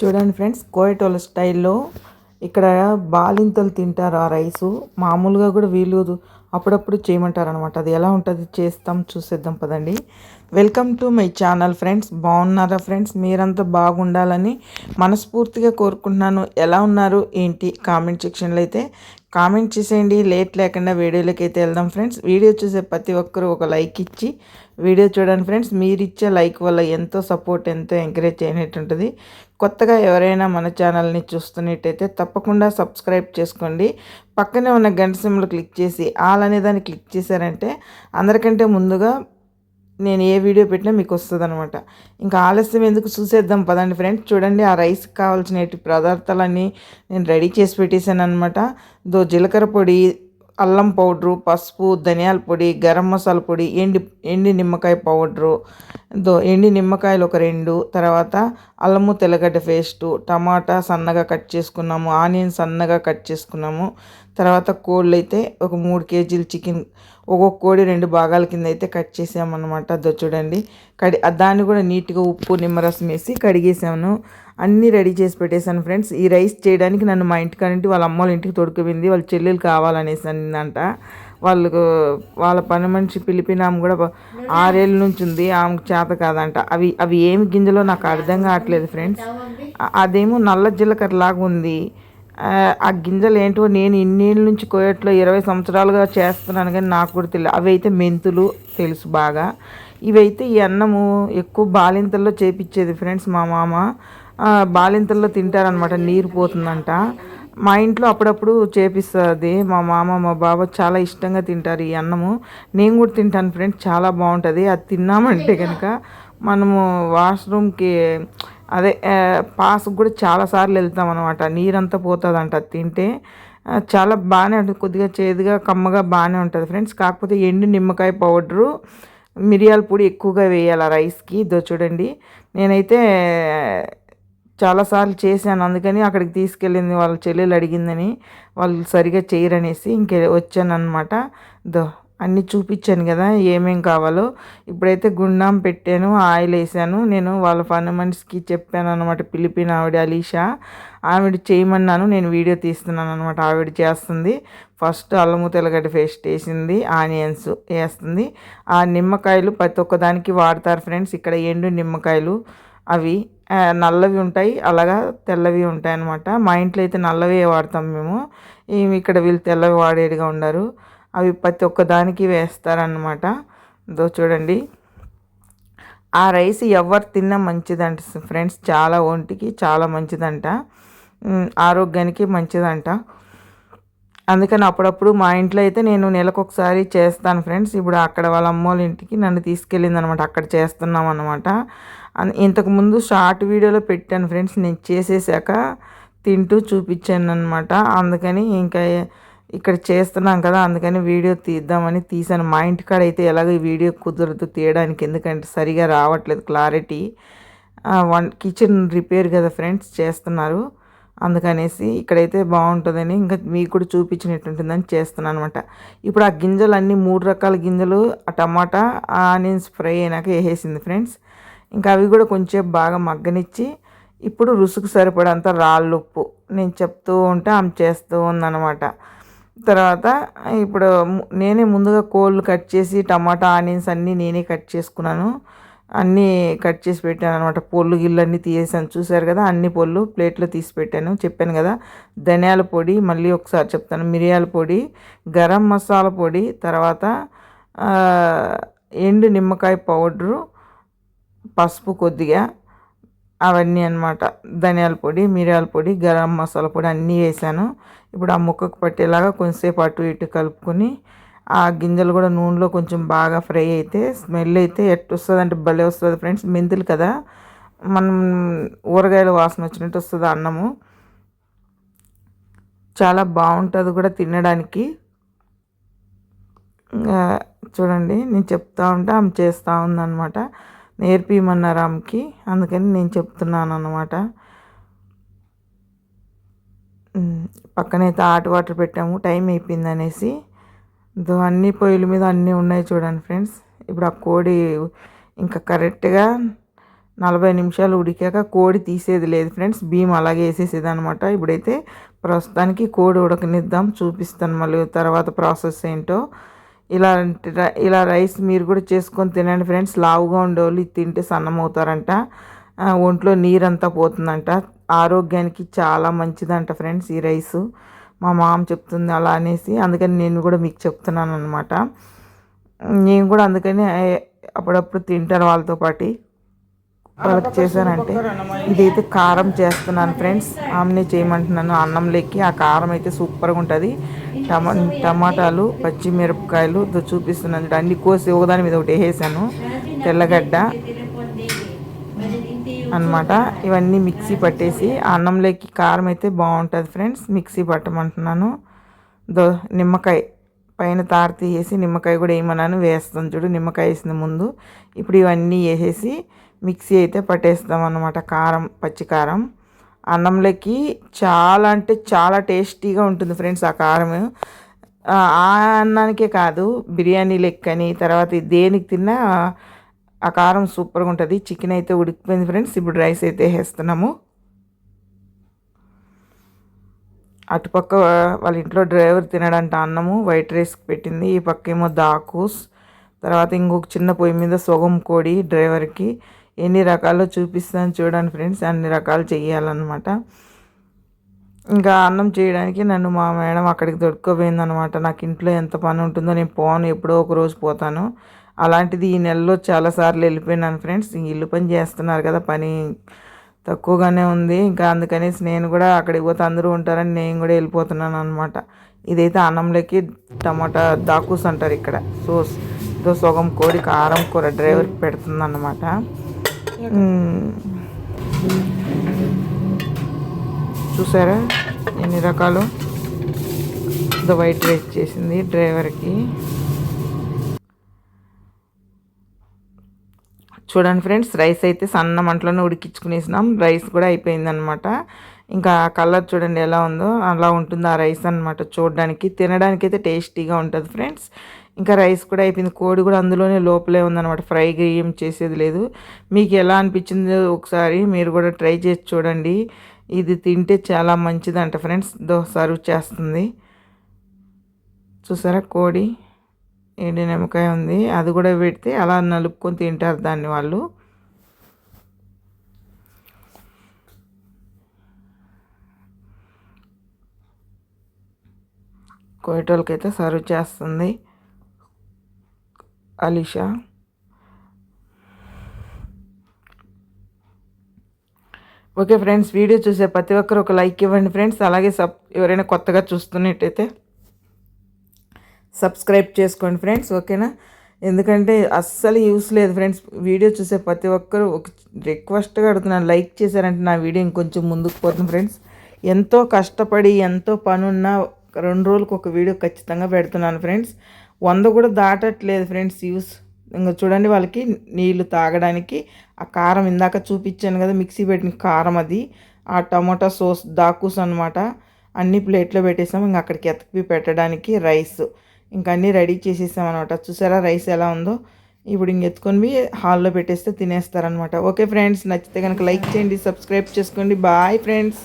చూడండి ఫ్రెండ్స్ కోయటోళ్ళ స్టైల్లో ఇక్కడ బాలింతలు తింటారు ఆ రైసు. మామూలుగా కూడా వీళ్ళు అప్పుడప్పుడు చేయమంటారు అనమాట అది ఎలా ఉంటుంది చేస్తాం చూసేద్దాం పదండి. Welcome to my channel friends బాగున్నారా ఫ్రెండ్స్? మీరంతా బాగుండాలని మనస్ఫూర్తిగా కోరుకుంటున్నాను. ఎలా ఉన్నారు ఏంటి కామెంట్ సెక్షన్లో అయితే కామెంట్ చేసేయండి. లేట్ లేకుండా వీడియోలోకి అయితే వెళ్దాం ఫ్రెండ్స్. వీడియో చూసే ప్రతి ఒక్కరూ ఒక లైక్ ఇచ్చి వీడియో చూడండి ఫ్రెండ్స్ మీరు ఇచ్చే లైక్ వల్ల ఎంతో సపోర్ట్ ఎంతో ఎంకరేజ్ అయినట్టుంటుంది కొత్తగా ఎవరైనా మన ఛానల్ని చూస్తున్నట్టయితే తప్పకుండా సబ్స్క్రైబ్ చేసుకోండి. పక్కనే ఉన్న గంట సిమ్లు క్లిక్ చేసి ఆల్ అనే దాన్ని క్లిక్ చేశారంటే అందరికంటే ముందుగా నేను ఏ వీడియో పెట్టినా మీకు వస్తుంది అనమాట ఇంకా ఆలస్యం ఎందుకు చూసేద్దాం పదండి ఫ్రెండ్స్. చూడండి ఆ రైస్కి కావాల్సిన పదార్థాలన్నీ నేను రెడీ చేసి పెట్టేశాను అనమాట దో జీలకర్ర పొడి అల్లం పౌడరు పసుపు ధనియాల పొడి గరం మసాలా పొడి ఎండి ఎండి నిమ్మకాయ పౌడరు దో ఎండి నిమ్మకాయలు ఒక రెండు తర్వాత అల్లము తెల్లగడ్డ పేస్టు టమాటా సన్నగా కట్ చేసుకున్నాము ఆనియన్ సన్నగా కట్ చేసుకున్నాము తర్వాత కోళ్ళు అయితే ఒక మూడు కేజీలు చికెన్ ఒక్కొక్క కోడి రెండు భాగాల కింద అయితే కట్ చేసామన్నమాట. అదో చూడండి. కడి దాన్ని కూడా నీట్గా ఉప్పు నిమ్మరసం వేసి కడిగేసాను. అన్నీ రెడీ చేసి పెట్టేశాను ఫ్రెండ్స్. ఈ రైస్ చేయడానికి నన్ను మా ఇంటికానింటి వాళ్ళ అమ్మ వాళ్ళ ఇంటికి తొడుకుపోయింది. వాళ్ళ చెల్లెలు కావాలనేసి అనిందంట వాళ్ళకు వాళ్ళ పని మనిషి పిలిపిన ఆమె కూడా ఆరేళ్ళ నుంచి ఉంది. ఆమెకు చేత కాదంట. అవి అవి ఏమి గింజలో నాకు అర్థం కావట్లేదు ఫ్రెండ్స్. అదేమో నల్ల జీలకర్ర లాగా ఉంది. ఆ గింజలు ఏంటో నేను ఇన్నేళ్ళ నుంచి కోయట్లో ఇరవై సంవత్సరాలుగా చేస్తున్నాను కానీ నాకు కూడా తెలియదు అవి అయితే మెంతులు తెలుసు బాగా. ఇవైతే ఈ అన్నము ఎక్కువ బాలింతల్లో చేపించేది ఫ్రెండ్స్ మా మామ. బాలింతల్లో తింటారనమాట నీరు పోతుందంట. మా ఇంట్లో అప్పుడప్పుడు చేపిస్తుంది మా మామ మా బాబా చాలా ఇష్టంగా తింటారు ఈ అన్నము. నేను కూడా తింటాను ఫ్రెండ్స్ చాలా బాగుంటుంది అది తిన్నామంటే కనుక మనము వాష్రూమ్కి అదే పాస్కి కూడా చాలాసార్లు వెళ్తాం అనమాట నీరంతా పోతుందంట తింటే. చాలా బాగానే ఉంటుంది కొద్దిగా చేదుగా కమ్మగా బాగానే ఉంటుంది ఫ్రెండ్స్. కాకపోతే ఎండు నిమ్మకాయ పౌడరు మిరియాల పొడి ఎక్కువగా వేయాలి రైస్కి. ఇదో చూడండి నేనైతే చాలాసార్లు చేశాను. అందుకని అక్కడికి తీసుకెళ్ళింది వాళ్ళ చెల్లెలు అడిగిందని వాళ్ళు సరిగా చేయరనేసి ఇంకే వచ్చాను అనమాట దో అన్నీ చూపించాను కదా ఏమేం కావాలో. ఇప్పుడైతే గుండాం పెట్టాను ఆయిల్ వేసాను. నేను వాళ్ళ పని మనిషికి చెప్పాను అనమాట పిలిపిన ఆవిడ అలీషా ఆవిడ చేయమన్నాను నేను వీడియో తీస్తున్నాను అనమాట ఆవిడ చేస్తుంది. ఫస్ట్ అల్లము తెల్లగడ్డ పేస్ట్ వేసింది ఆనియన్స్ వేస్తుంది. ఆ నిమ్మకాయలు ప్రతి ఒక్కదానికి వాడతారు ఫ్రెండ్స్. ఇక్కడ ఎండు నిమ్మకాయలు అవి నల్లవి ఉంటాయి. అలాగా తెల్లవి ఉంటాయి అన్నమాట మా ఇంట్లో అయితే నల్లవే వాడతాం మేము. ఇక్కడ వీళ్ళు తెల్లవి వాడేదిగా ఉండరు. అవి ప్రతి ఒక్క దానికి వేస్తారనమాట దో చూడండి. ఆ రైస్ ఎవరు తిన్నా మంచిదంట ఫ్రెండ్స్. చాలా ఒంటికి చాలా మంచిదంట. ఆరోగ్యానికి మంచిదంట. అందుకని అప్పుడప్పుడు మా ఇంట్లో అయితే నేను నెలకు ఒకసారి చేస్తాను ఫ్రెండ్స్. ఇప్పుడు అక్కడ వాళ్ళ అమ్మోళ్ళ ఇంటికి నన్ను తీసుకెళ్ళింది అనమాట అక్కడ చేస్తున్నాం అనమాట ఇంతకుముందు షార్ట్ వీడియోలో పెట్టాను ఫ్రెండ్స్. నేను చేసేసాక తింటూ చూపించాను అనమాట అందుకని ఇంకా ఇక్కడ చేస్తున్నాం కదా అందుకని వీడియో తీద్దామని తీసాను. మా ఇంటికాడ అయితే ఎలాగో ఈ వీడియో కుదరదు తీయడానికి ఎందుకంటే సరిగా రావట్లేదు క్లారిటీ. వన్ కిచెన్ రిపేర్ కదా ఫ్రెండ్స్ చేస్తున్నారు. అందుకనేసి ఇక్కడైతే బాగుంటుందని ఇంకా మీకు కూడా చూపించినట్టుంటుందని చేస్తున్నాను అనమాట ఇప్పుడు ఆ గింజలు అన్నీ మూడు రకాల గింజలు ఆ టమాటా ఆనియన్స్ ఫ్రై అయినాక వేసేసింది ఫ్రెండ్స్. ఇంకా అవి కూడా కొంచెం బాగా మగ్గనిచ్చి ఇప్పుడు రుసుకు సరిపడంత రాళ్ళుప్పు నేను చెప్తూ ఉంటే ఆమె చేస్తూ ఉందన్నమాట. తర్వాత ఇప్పుడు నేనే ముందుగా కోళ్ళు కట్ చేసి టమాటా ఆనియన్స్ అన్నీ నేనే కట్ చేసుకున్నాను. అన్నీ కట్ చేసి పెట్టాను అనమాట పొల్లు గిల్లు అన్నీ తీసేసాను. చూశారు కదా అన్ని పొల్లు ప్లేట్లో తీసి పెట్టాను. చెప్పాను కదా ధనియాల పొడి మళ్ళీ ఒకసారి చెప్తాను. మిరియాల పొడి గరం మసాలా పొడి తర్వాత ఎండు నిమ్మకాయ పౌడరు పసుపు కొద్దిగా అవన్నీ అనమాట ధనియాల పొడి మిరియాల పొడి గరం మసాలా పొడి అన్నీ వేసాను. ఇప్పుడు ఆ ముక్కకు పట్టేలాగా కొంచెంసేపు అటు ఇటు కలుపుకొని ఆ గింజలు కూడా నూనెలో కొంచెం బాగా ఫ్రై అయితే స్మెల్ అయితే ఎట్టు వస్తుంది అంటే భలే వస్తుంది ఫ్రెండ్స్. మెంతులు కదా మనం ఊరగాయల వాసన వచ్చినట్టు వస్తుంది అన్నము. చాలా బాగుంటుంది కూడా తినడానికి. చూడండి నేను చెప్తా ఉంటే ఆమె చేస్తూ ఉందన్నమాట. నేర్పిమన్నారు ఆమెకి అందుకని నేను చెప్తున్నాను అన్నమాట పక్కనైతే హాట్ వాటర్ పెట్టాము టైం అయిపోయింది అనేసి అన్ని పొయ్యిల మీద అన్నీ ఉన్నాయి చూడండి ఫ్రెండ్స్. ఇప్పుడు ఆ కోడి ఇంకా కరెక్ట్గా నలభై నిమిషాలు ఉడికాక కోడి తీసేది లేదు ఫ్రెండ్స్. బియ్యం అలాగే వేసేసేది అనమాట ఇప్పుడైతే ప్రస్తుతానికి కోడి ఉడకనిద్దాం చూపిస్తాను మళ్ళీ తర్వాత ప్రాసెస్ ఏంటో. ఇలా ఇలా రైస్ మీరు కూడా చేసుకొని తినండి ఫ్రెండ్స్. లావుగా ఉండేవాళ్ళు ఇది తింటే సన్నం అవుతారంట ఒంట్లో నీరంతా పోతుందంట. ఆరోగ్యానికి చాలా మంచిదంట ఫ్రెండ్స్ ఈ రైస్. మా మామ చెప్తుంది అలా అనేసి. అందుకని నేను కూడా మీకు చెప్తున్నాను అనమాట నేను కూడా అందుకని అప్పుడప్పుడు తింటాను వాళ్ళతో పాటు. వాళ్ళకి చేశానంటే ఇదైతే కారం చేస్తున్నాను ఫ్రెండ్స్. ఆమెనే చేయమంటున్నాను. అన్నంలోకి ఆ కారం అయితే సూపర్గా ఉంటుంది. టమా టమాటాలు పచ్చిమిరపకాయలు చూపిస్తున్నాను అన్ని కోసి ఒకదాని మీద ఒకటి వేసాను తెల్లగడ్డ అనమాట ఇవన్నీ మిక్సీ పట్టేసి అన్నంలోకి కారం అయితే బాగుంటుంది ఫ్రెండ్స్. మిక్సీ పట్టమంటున్నాను. దో నిమ్మకాయ పైన తారు తీసేసి నిమ్మకాయ కూడా వేయమన్నాను. వేస్తాను చూడు. నిమ్మకాయ వేసిన ముందు. ఇప్పుడు ఇవన్నీ వేసేసి మిక్సీ అయితే పట్టేస్తాం అనమాట కారం పచ్చికారం అన్నంలోకి చాలా అంటే చాలా టేస్టీగా ఉంటుంది ఫ్రెండ్స్ ఆ కారం. ఆ అన్నానికే కాదు బిర్యానీ లెక్కని తర్వాత దేనికి తిన్నా ఆ కారం సూపర్గా ఉంటుంది. చికెన్ అయితే ఉడికిపోయింది ఫ్రెండ్స్. ఇప్పుడు రైస్ అయితే వేస్తున్నాము. అటుపక్క వాళ్ళ ఇంట్లో డ్రైవర్ తినడంట అన్నము. వైట్ రైస్ పెట్టింది. ఈ పక్క ఏమో దాకూస్. తర్వాత ఇంకొక చిన్న పొయ్యి మీద సొగం కోడి డ్రైవర్కి. ఎన్ని రకాలు చూపిస్తాను చూడండి ఫ్రెండ్స్ అన్ని రకాలు చేయాలన్నమాట ఇంకా అన్నం చేయడానికి నన్ను మా మేడం అక్కడికి దొరుకుపోయిందనమాట నాకు ఇంట్లో ఎంత పని ఉంటుందో నేను పోను ఎప్పుడో ఒక రోజు పోతాను. అలాంటిది ఈ నెలలో చాలాసార్లు వెళ్ళిపోయినాను ఫ్రెండ్స్. ఇల్లు పని చేస్తున్నారు కదా పని తక్కువగానే ఉంది. ఇంకా అందుకనేసి నేను కూడా అక్కడికి పోతే అందరూ ఉంటారని నేను కూడా వెళ్ళిపోతున్నాను అనమాట ఇదైతే అన్నంలోకి టమాటా దాకూస్ అంటారు ఇక్కడ. సో ఇదో సగం కోడి కారం కూర డ్రైవర్కి పెడుతుంది అనమాట Mm. చూసారా? ఎన్ని రకాలు? వైట్ రైస్ చేసింది డ్రైవర్కి. చూడండి ఫ్రెండ్స్ రైస్ అయితే సన్న మంటలోనే ఉడికించుకునేసినాం. రైస్ కూడా అయిపోయిందనమాట ఇంకా కలర్ చూడండి ఎలా ఉందో అలా ఉంటుంది ఆ రైస్ అనమాట చూడడానికి. తినడానికి అయితే టేస్టీగా ఉంటుంది ఫ్రెండ్స్. ఇంకా రైస్ కూడా అయిపోయింది. కోడి కూడా అందులోనే లోపలే ఉందన్నమాట. ఫ్రై ఏం చేసేది లేదు. మీకు ఎలా అనిపించిందో ఒకసారి మీరు కూడా ట్రై చేసి చూడండి. ఇది తింటే చాలా మంచిదంట ఫ్రెండ్స్. దో సర్వ్ చేస్తుంది. చూసారా కోడి? ఎండి నిమ్మకాయ ఉంది. అది కూడా పెడితే అలా నలుపుకొని తింటారు దాన్ని వాళ్ళు. కోయటోళ్ళకైతే సర్వ్ చేస్తుంది. అలీషా ఓకే ఫ్రెండ్స్ వీడియో చూసే ప్రతి ఒక్కరు ఒక లైక్ ఇవ్వండి ఫ్రెండ్స్ అలాగే సబ్ ఎవరైనా కొత్తగా చూస్తున్నట్టయితే సబ్స్క్రైబ్ చేసుకోండి ఫ్రెండ్స్ ఓకేనా ఎందుకంటే అస్సలు యూస్ లేదు ఫ్రెండ్స్ వీడియో చూసే ప్రతి ఒక్కరు ఒక రిక్వెస్ట్గా అడుగుతున్నాను. లైక్ చేశారంటే నా వీడియో ఇంకొంచెం ముందుకు పోతుంది ఫ్రెండ్స్ ఎంతో కష్టపడి ఎంతో పనున్నా రెండు రోజులకు ఒక వీడియో ఖచ్చితంగా పెడుతున్నాను ఫ్రెండ్స్ వంద కూడా దాటట్లేదు ఫ్రెండ్స్ యూస్. ఇంకా చూడండి వాళ్ళకి నీళ్ళు తాగడానికి. ఆ కారం ఇందాక చూపించాను కదా మిక్సీ పెట్టిన కారం అది. ఆ టమాటా సోస్ దాకూస్ అనమాట అన్ని ప్లేట్లో పెట్టేసాము. ఇంకా అక్కడికి ఎతకి పెట్టడానికి రైస్. ఇంకా అన్నీ రెడీ చేసేసాం అనమాట చూసారా రైస్ ఎలా ఉందో? ఇప్పుడు ఇంక ఎత్తుకొని హాల్లో పెట్టేస్తే తినేస్తారనమాట ఓకే ఫ్రెండ్స్ నచ్చితే కనుక లైక్ చేయండి సబ్స్క్రైబ్ చేసుకోండి. Bye friends.